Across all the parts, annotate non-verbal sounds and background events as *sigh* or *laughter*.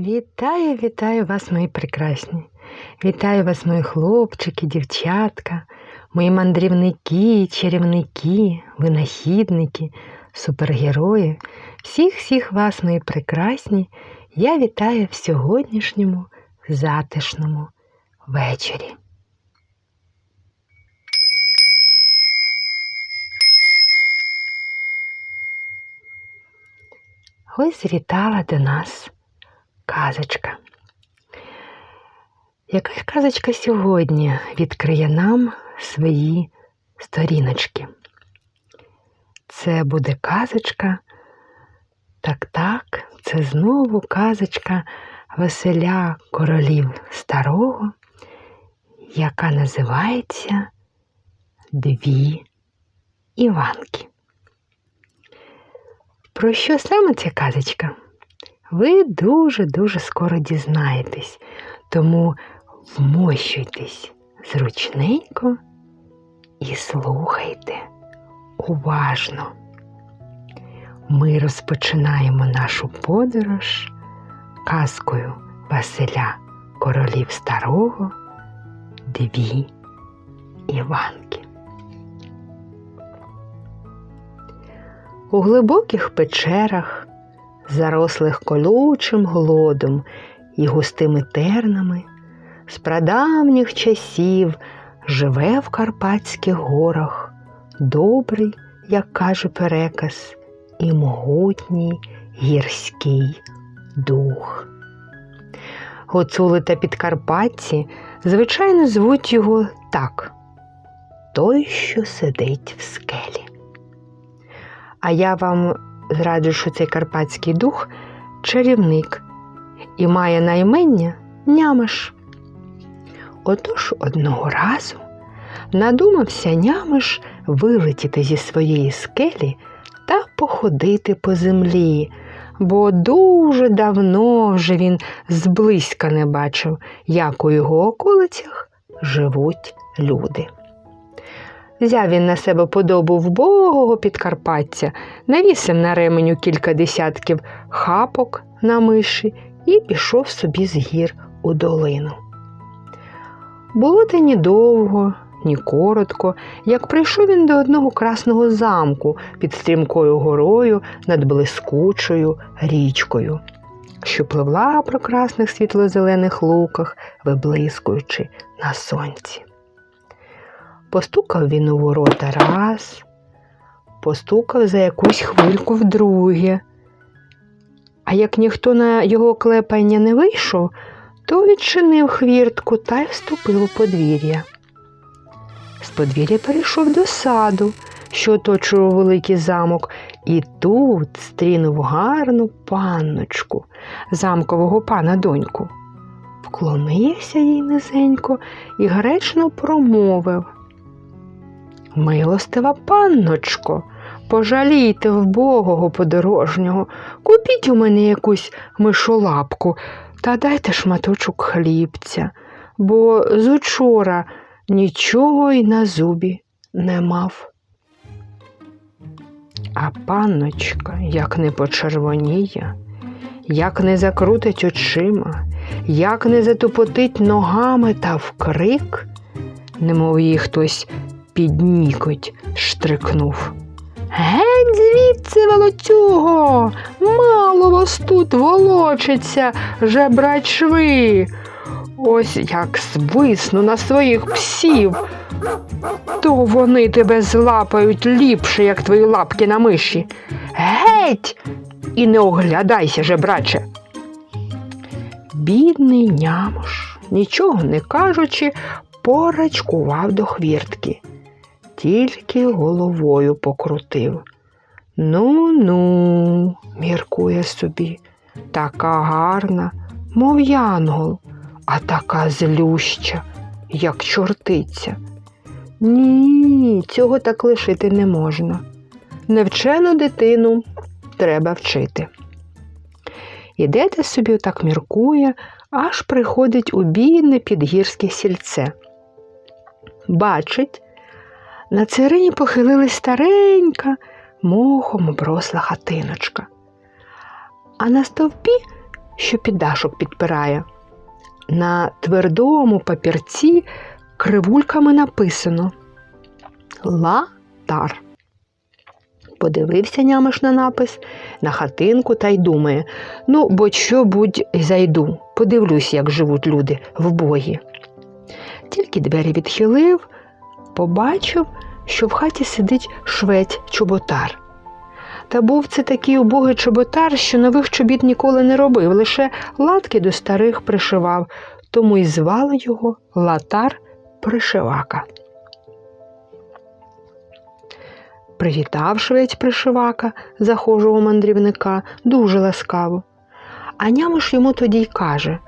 Вітаю, вітаю вас, мої прекрасні. Вітаю вас, мої хлопчики, дівчатка, мої мандрівники, чарівники, винахідники, супергерої. Всіх всіх вас, мої прекрасні, я вітаю в сьогоднішньому затишному вечорі. Ось завітала до нас казочка. Яка казочка сьогодні відкриє нам свої сторіночки? Це буде казочка. Так, так, це знову казочка Василя королів старого, яка називається Дві Іванки. Про що саме ця казочка? Ви дуже-дуже скоро дізнаєтесь, тому вмощуйтесь зручненько і слухайте уважно. Ми розпочинаємо нашу подорож казкою Василя Королів Старого Дві Іванки. У глибоких печерах, зарослих колючим глодом і густими тернами, з прадавніх часів живе в Карпатських горах добрий, як каже переказ, і могутній гірський дух. Гуцули та підкарпатці, звичайно, звуть його так той, що сидить в скелі. А я вам зраджу, цей карпатський дух чарівник і має наймення нямиш. Отож одного разу надумався нямиш вилетіти зі своєї скелі та походити по землі, бо дуже давно вже він зблизька не бачив, як у його околицях живуть люди. Взяв він на себе подобу вбогого підкарпаття, навісив на ременю кілька десятків хапок на миші і пішов собі з гір у долину. Було те ні довго, ні коротко, як прийшов він до одного красного замку під стрімкою горою над блискучою річкою, що пливла по красних світло-зелених луках, виблискуючи на сонці. Постукав він у ворота раз, постукав за якусь хвильку вдруге. А як ніхто на його клепання не вийшов, то відчинив хвіртку та й вступив у подвір'я. З подвір'я перейшов до саду, що оточував великий замок, і тут стрінув гарну панночку, замкового пана доньку. Вклонився їй низенько і гречно промовив. Милостива панночко, пожалійте вбогого подорожнього, купіть у мене якусь мишолапку та дайте шматочок хлібця, бо з учора нічого й на зубі не мав. А панночка, як не почервоніє, як не закрутить очима, як не затупотить ногами та вкрик, немов її хтось піднікоть штрикнув. Геть звідси, волоцюго, мало вас тут волочиться, жебрать шви. Ось як свисну на своїх псів, то вони тебе злапають ліпше, як твої лапки на миші. Геть! І не оглядайся, жебраче. Бідний нямуш, нічого не кажучи, порачкував до хвіртки тільки головою покрутив. Ну, ну, міркує собі, така гарна, мов янгол, а така злюща, як чортиця. Ні, цього так лишити не можна. Невчену дитину треба вчити. Ідете собі так міркує, аж приходить у бідне підгірське сільце. Бачить, на цирині похилилась старенька, мохом обросла хатиночка. А на стовпі що піддашок підпирає. На твердому папірці кривульками написано Латар. Подивився нямиш на напис на хатинку та й думає ну, будь що будь зайду, подивлюсь, як живуть люди в бої. Тільки двері відхилив, побачив, що в хаті сидить швець чоботар. Та був це такий убогий чоботар, що нових чобіт ніколи не робив, лише латки до старих пришивав, тому й звали його Латар Пришивака. Привітав швець пришивака, захожого мандрівника, дуже ласкаво. А нямиш йому тоді й каже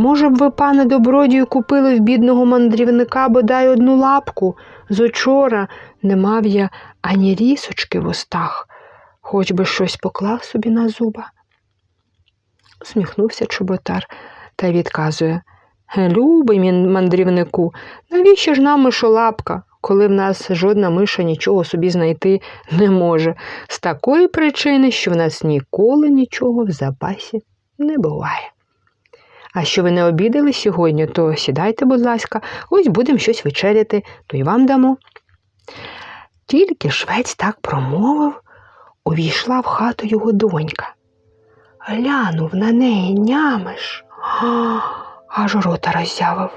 Може б ви, пане добродію, купили в бідного мандрівника бодай одну лапку. З учора не мав я ані рісочки в устах, хоч би щось поклав собі на зуба. Усміхнувся чоботар та відказує Любий мандрівнику, навіщо ж нам мишолапка, коли в нас жодна миша нічого собі знайти не може, з такої причини, що в нас ніколи нічого в запасі не буває. А що ви не обідали сьогодні, то сідайте, будь ласка, ось будемо щось вечеряти, то й вам дамо. Тільки швець так промовив, увійшла в хату його донька. Глянув на неї нямиш, аж рота роззявив.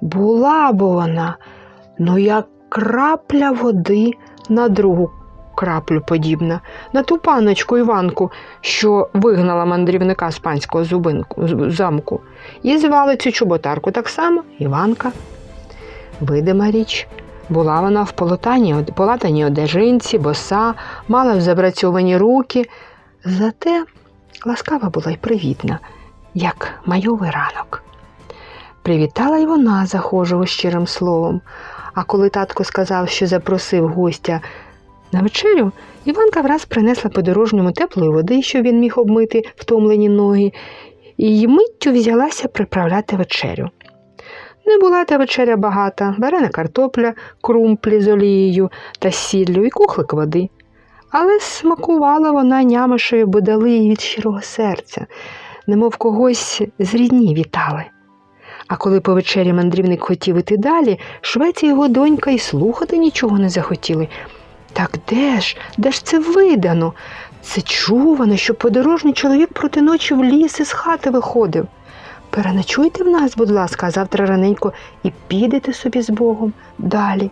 Була б вона, ну як крапля води на другу краплю подібна, на ту паночку Іванку, що вигнала мандрівника з панського зубинку, замку, і звали цю чоботарку так само Іванка. Видима річ. Була вона в полотані, полатаній одежинці, боса, мала забрацьовані руки, зате ласкава була й привітна, як майовий ранок. Привітала й вона захожого щирим словом, а коли татко сказав, що запросив гостя на вечерю, Іванка враз принесла подорожньому теплої води, що він міг обмити втомлені ноги, і миттю взялася приправляти вечерю. Не була та вечеря багата, варена картопля, крумплі з олією та сіллю і кухлик води. Але смакувала вона нямишею, бодали від щирого серця, немов когось з рідні вітали. А коли по вечері мандрівник хотів іти далі, швець і його донька й слухати нічого не захотіли. Так де ж, де ж це видано? Це чувано, що подорожній чоловік проти ночі в ліс із хати виходив. Переночуйте в нас, будь ласка, завтра раненько і підете собі з Богом далі.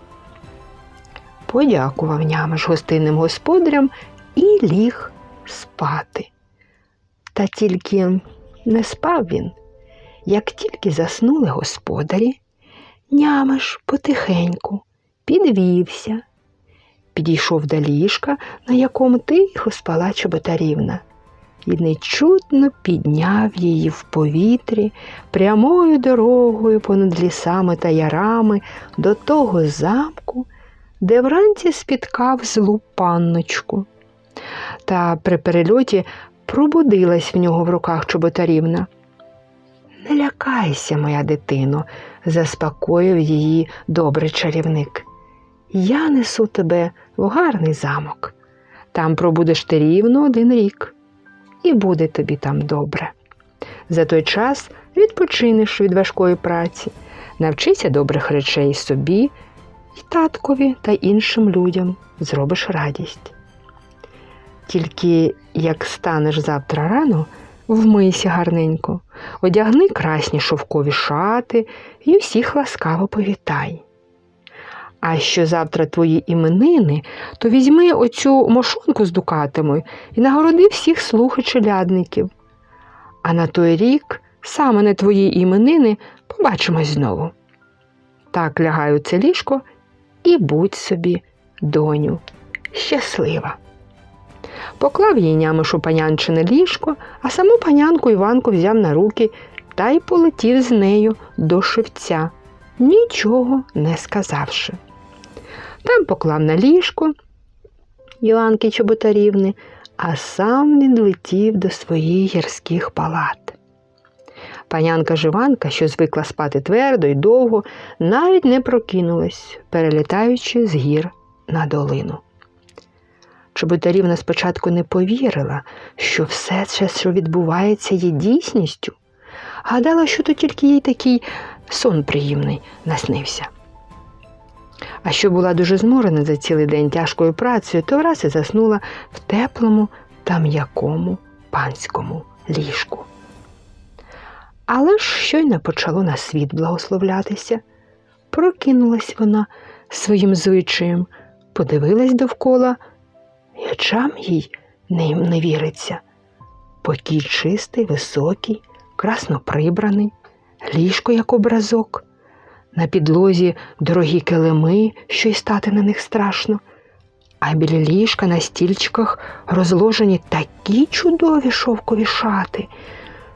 Подякував нямиш гостинним господарям і ліг спати. Та тільки не спав він. Як тільки заснули господарі, нямиш потихеньку підвівся, підійшов до ліжка, на якому тихо спала чоботарівна, і нечутно підняв її в повітрі прямою дорогою понад лісами та ярами до того замку, де вранці спіткав злу панночку. Та при перельоті пробудилась в нього в руках чоботарівна. Не лякайся, моя дитино, заспокоїв її добрий чарівник. Я несу тебе в гарний замок. Там пробудеш ти рівно один рік, і буде тобі там добре. За той час відпочинеш від важкої праці, навчися добрих речей собі, і таткові та іншим людям зробиш радість. Тільки як станеш завтра рано, вмийся гарненько, одягни красні шовкові шати і всіх ласкаво повітай. А що завтра твої іменини, то візьми оцю мошонку з дукатами і нагороди всіх слуг і челядників. А на той рік, саме на твої іменини, побачимось знову. Так лягай у це ліжко і будь собі, доню, щаслива. Поклав їй нямишу панянчине ліжко, а саму панянку Іванку взяв на руки та й полетів з нею до шивця, нічого не сказавши. Там поклав на ліжко Іванки Чоботарівни, а сам відлетів до своїх гірських палат. Панянка Живанка, що звикла спати твердо й довго, навіть не прокинулась, перелітаючи з гір на долину. Чоботарівна спочатку не повірила, що все це, що відбувається, є дійсністю. Гадала, що то тільки їй такий сон приємний наснився. А що була дуже зморена за цілий день тяжкою працею, то враз і заснула в теплому та м'якому панському ліжку. Але ж щойно почало на світ благословлятися. Прокинулась вона своїм звичаєм, подивилась довкола, і очам їй не, не віриться. Покій чистий, високий, красно прибраний, ліжко як образок, на підлозі дорогі килими, що й стати на них страшно, а біля ліжка на стільчиках розложені такі чудові шовкові шати,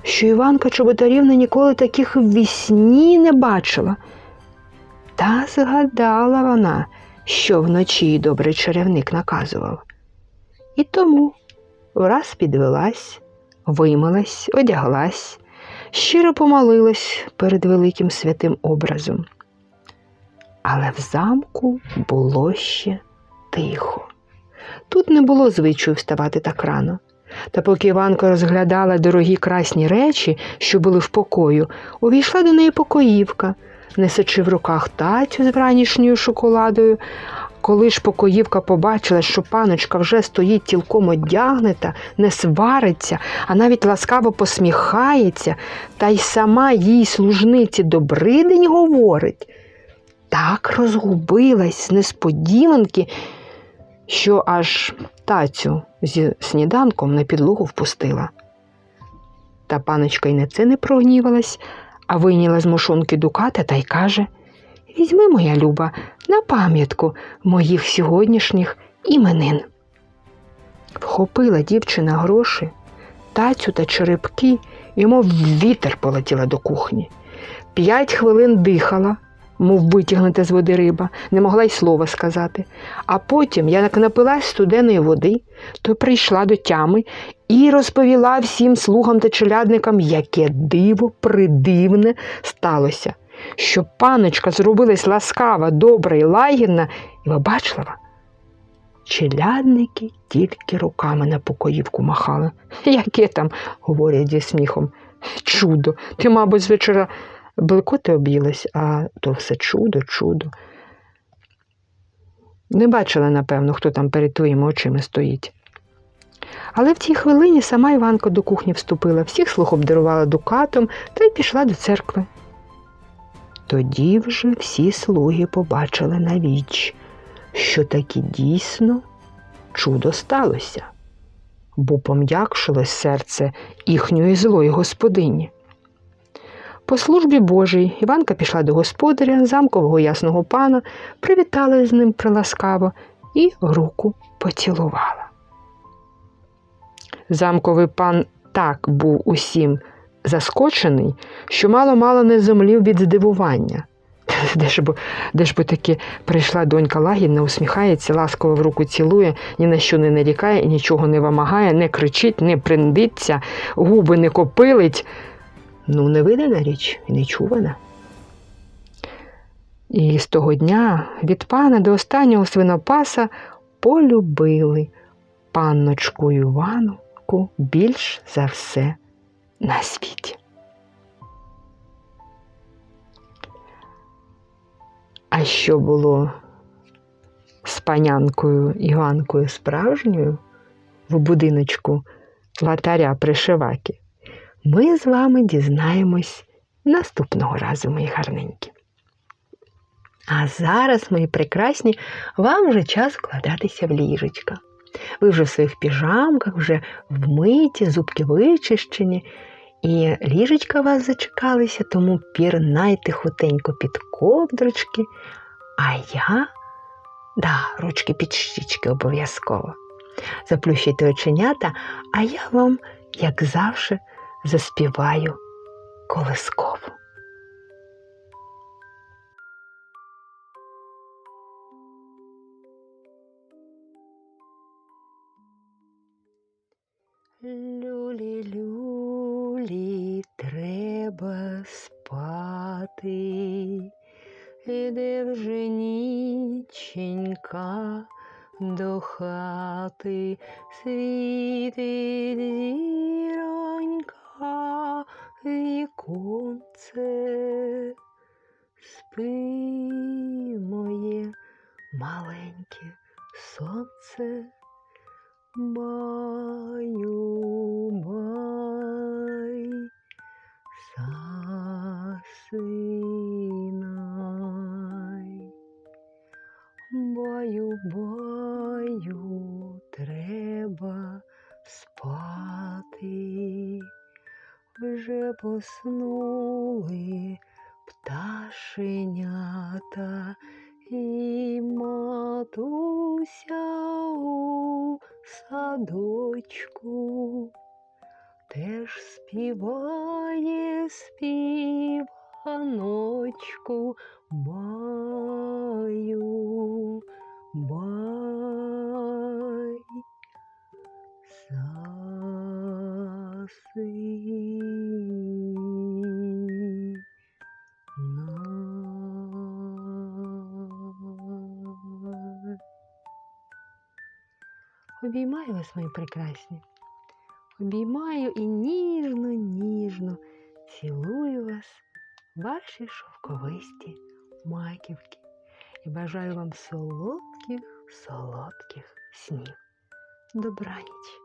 що Іванка Чоботарівна ніколи таких в вісні не бачила. Та згадала вона, що вночі добрий чарівник наказував. І тому враз підвелась, вимилась, одяглась, щиро помолилась перед великим святим образом. Але в замку було ще тихо. Тут не було звичаю вставати так рано. Та поки Іванка розглядала дорогі красні речі, що були в покою, увійшла до неї покоївка, несучи в руках тацю з вранішньою шоколадою. Коли ж покоївка побачила, що паночка вже стоїть цілком одягнета, не свариться, а навіть ласкаво посміхається, та й сама їй служниці добридень говорить, так розгубилась з несподіванки, що аж тацю зі сніданком на підлогу впустила. Та паночка й на це не прогнівалась, а вийняла з мошонки дуката та й каже Візьми, моя люба, на пам'ятку моїх сьогоднішніх іменин. Вхопила дівчина гроші, тацю та черепки, і мов вітер полетіла до кухні. П'ять хвилин дихала, мов витягнута з води риба, не могла й слова сказати. А потім, як напилась студеної води, то прийшла до тями і розповіла всім слугам та челядникам, яке диво придивне сталося, що паночка зробилась ласкава, добра і лагідна і вибачлива. Челядники тільки руками на покоївку махали. Яке там, говорять зі сміхом, чудо. Ти, мабуть, з вечора Блекоти об'їлась, а то все чудо, чудо. Не бачила, напевно, хто там перед твоїми очима стоїть. Але в тій хвилині сама Іванка до кухні вступила, всіх слух обдарувала дукатом та й пішла до церкви. Тоді вже всі слуги побачили на віч, що таки дійсно чудо сталося, бо пом'якшилось серце їхньої злої господині. По службі Божій Іванка пішла до господаря, замкового ясного пана, привітала з ним приласкаво і руку поцілувала. Замковий пан так був усім заскочений, що мало-мало не зомлів від здивування. *laughs* Де ж бо, де ж бо таки прийшла донька лагідна, усміхається, ласково в руку цілує, ні на що не нарікає, нічого не вимагає, не кричить, не приндиться, губи не копилить. Ну, невидана річ і не чувана. І з того дня від пана до останнього свинопаса полюбили панночку Іванку більш за все на світі. А що було з панянкою Іванкою справжньою в будиночку латаря Пришиваки? Ми з вами дізнаємось наступного разу, мої гарненькі. А зараз, мої прекрасні, вам вже час вкладатися в ліжечка. Ви вже в своїх піжамках, вже вмиті, зубки вичищені, і ліжечка вас зачекалися, тому пірнайте хутенько під ковдрочки, а я, да, ручки під щічки обов'язково. Заплющуйте оченята, а я вам, як завжди, заспіваю колискову. You. Вже поснули пташенята і матуся у садочку теж співає співаночку баю, бай, засинай. Обіймаю вас, мої прекрасні. Обіймаю і ніжно, ніжно цілую вас, ваші шовковисті маківки. І бажаю вам солодких, солодких снів. Добраніч!